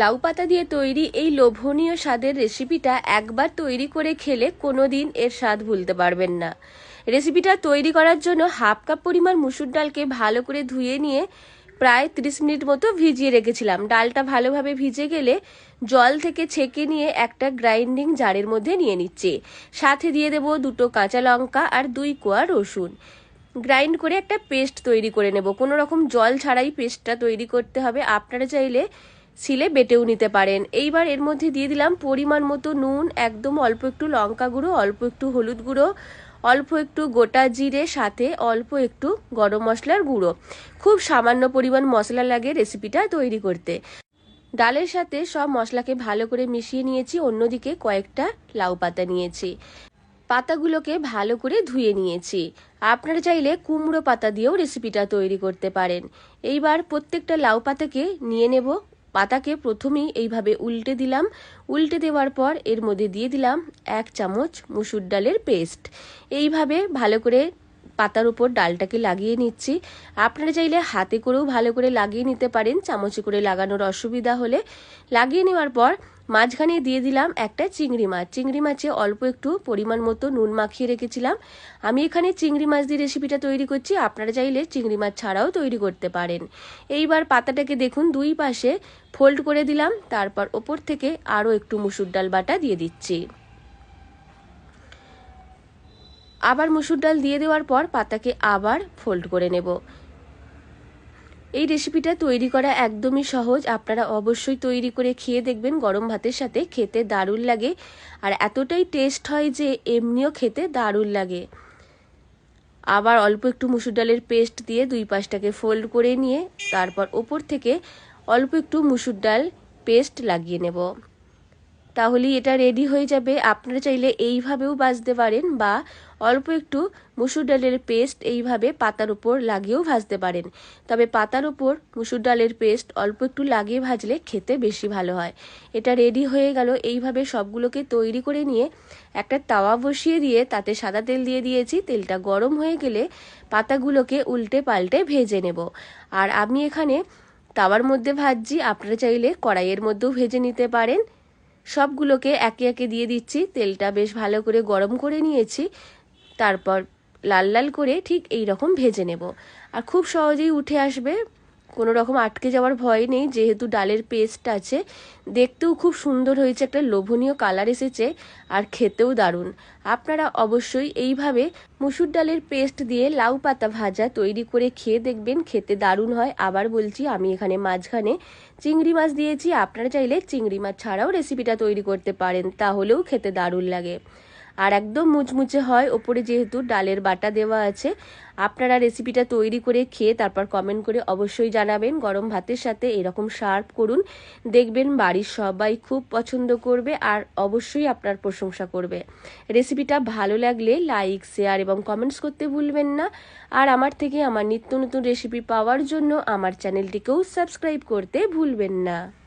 লাউ পাতা দিয়ে তৈরি এই লোভনীয় স্বাদের রেসিপিটা একবার তৈরি করে খেলে কোনো দিন এর স্বাদ ভুলতে পারবেন না। রেসিপিটা তৈরি করার জন্য হাফ কাপ পরিমাণ মুসুর ডালকে ভালো করে ধুয়ে নিয়ে প্রায় 30 মিনিট মতো ভিজিয়ে রেখেছিলাম। ডালটা ভালোভাবে ভিজে গেলে জল থেকে ছেঁকে নিয়ে একটা গ্রাইন্ডিং জারের মধ্যে নিয়ে নিচ্ছে। সাথে দিয়ে দেবো দুটো কাঁচা লঙ্কা আর দুই কোয়া রসুন। গ্রাইন্ড করে একটা পেস্ট তৈরি করে নেব। কোনো রকম জল ছাড়াই পেস্টটা তৈরি করতে হবে। আপনারা চাইলে সিলে বেটেও নিতে পারেন। এইবার এর মধ্যে দিয়ে দিলাম পরিমাণ মতো নুন, একদম অল্প একটু লঙ্কা গুঁড়ো, অল্প একটু হলুদ গুঁড়ো, অল্প একটু গোটা জিরে, সাথে অল্প একটু গরম মশলার গুঁড়ো। খুব সামান্য পরিমাণ মশলা লাগে রেসিপিটা তৈরি করতে। ডালের সাথে সব মশলাকে ভালো করে মিশিয়ে নিয়েছি, অন্যদিকে কয়েকটা লাউ পাতা নিয়েছি। পাতাগুলোকে ভালো করে ধুয়ে নিয়েছি। আপনারা চাইলে কুমড়ো পাতা দিয়েও রেসিপিটা তৈরি করতে পারেন। এইবার প্রত্যেকটা লাউ পাতাকে নিয়ে নেব। পাতাকে প্রথমেই এইভাবে উল্টে দিলাম। উল্টে দেওয়ার পর এর মধ্যে দিয়ে দিলাম এক চামচ মুসুর ডালের পেস্ট। এইভাবে ভালো করে পাতার উপর ডালটাকে লাগিয়ে নিচ্ছি। আপনারা চাইলে হাতে করেও ভালো করে লাগিয়ে নিতে পারেন। চামচে করে লাগানোর অসুবিধা হলে। লাগিয়ে নেওয়ার পর মাঝখানে দিয়ে দিলাম একটা চিংড়ি মাছ। চিংড়ি মাছে অল্প একটু পরিমাণ মতো নুন মাখিয়ে রেখেছিলাম। আমি এখানে চিংড়ি মাছ দিয়ে রেসিপিটা তৈরি করছি। আপনারা চাইলে চিংড়ি মাছ ছাড়াও তৈরি করতে পারেন। এইবার পাতাটাকে দেখুন, দুই পাশে ফোল্ড করে দিলাম। তারপর ওপর থেকে আরও একটু মুসুর ডাল বাটা দিয়ে দিচ্ছি। আবার মুসুর ডাল দিয়ে দেওয়ার পর পাতাকে আবার ফোল্ড করে নেব। এই রেসিপিটা তৈরি করা একদমই সহজ। আপনারা অবশ্যই তৈরি করে খেয়ে দেখবেন গরম ভাতের সাথে। খেতে দারুণ লাগে। আর এতটাই টেস্ট হয় যে এমনিও খেতে দারুণ লাগে। আবার অল্প একটু মুসুর ডালের পেস্ট দিয়ে দুই পাশটাকে ফোল্ড করে নিয়ে তারপর ওপর থেকে অল্প একটু মুসুর ডাল পেস্ট লাগিয়ে নেব। তাহলেই এটা রেডি হয়ে যাবে। আপনারা চাইলে এইভাবেও বাজতে পারেন বা অল্প একটু মুসুর ডালের পেস্ট এইভাবে পাতার উপর লাগিয়েও ভাজতে পারেন। তবে পাতার উপর মুসুর ডালের পেস্ট অল্প একটু লাগিয়ে ভাজলে খেতে বেশি ভালো হয়। এটা রেডি হয়ে গেল। এইভাবে সবগুলোকে তৈরি করে নিয়ে একটা তাওয়া বসিয়ে দিয়ে তাতে সাদা তেল দিয়ে দিয়েছি। তেলটা গরম হয়ে গেলে পাতাগুলোকে উল্টে পাল্টে ভেজে নেব। আর আমি এখানে তাওয়ার মধ্যে ভাজছি। আপনারা চাইলে কড়াইয়ের মধ্যেও ভেজে নিতে পারেন। সবগুলোকে একে একে দিয়ে দিচ্ছি। তেলটা বেশ ভালো করে গরম করে নিয়েছি। তারপর লাল লাল করে ঠিক এই রকম ভেজে নেব। আর খুব সহজেই উঠে আসবে। কোনো রকম আটকে যাওয়ার ভয় নেই, যেহেতু ডালের পেস্ট আছে। দেখতেও খুব সুন্দর হয়েছে, একটা লোভনীয় কালার এসেছে, আর খেতেও দারুণ। আপনারা অবশ্যই এইভাবে মুসুর ডালের পেস্ট দিয়ে লাউ পাতা ভাজা তৈরি করে খেয়ে দেখবেন, খেতে দারুণ হয়। আবার বলছি, আমি এখানে মাঝখানে চিংড়ি মাছ দিয়েছি, আপনারা চাইলে চিংড়ি মাছ ছাড়াও রেসিপিটা তৈরি করতে পারেন, তাহলেও খেতে দারুণ লাগে। আর একদম মুচমুচে হয়। ওপরে যেহেতু ডালের বাটা দেওয়া আছে, আপনারা রেসিপিটা তৈরি করে খেয়ে তারপর কমেন্ট করে অবশ্যই জানাবেন। গরম ভাতের সাথে এরকম সার্ভ করুন। দেখবেন বাড়ির সবাই খুব পছন্দ করবে আর অবশ্যই আপনার প্রশংসা করবে। রেসিপিটা ভালো লাগলে লাইক শেয়ার এবং কমেন্টস করতে ভুলবেন না। আর আমার থেকে আমার নিত্য নতুন রেসিপি পাওয়ার জন্য আমার চ্যানেলটিকেও সাবস্ক্রাইব করতে ভুলবেন না।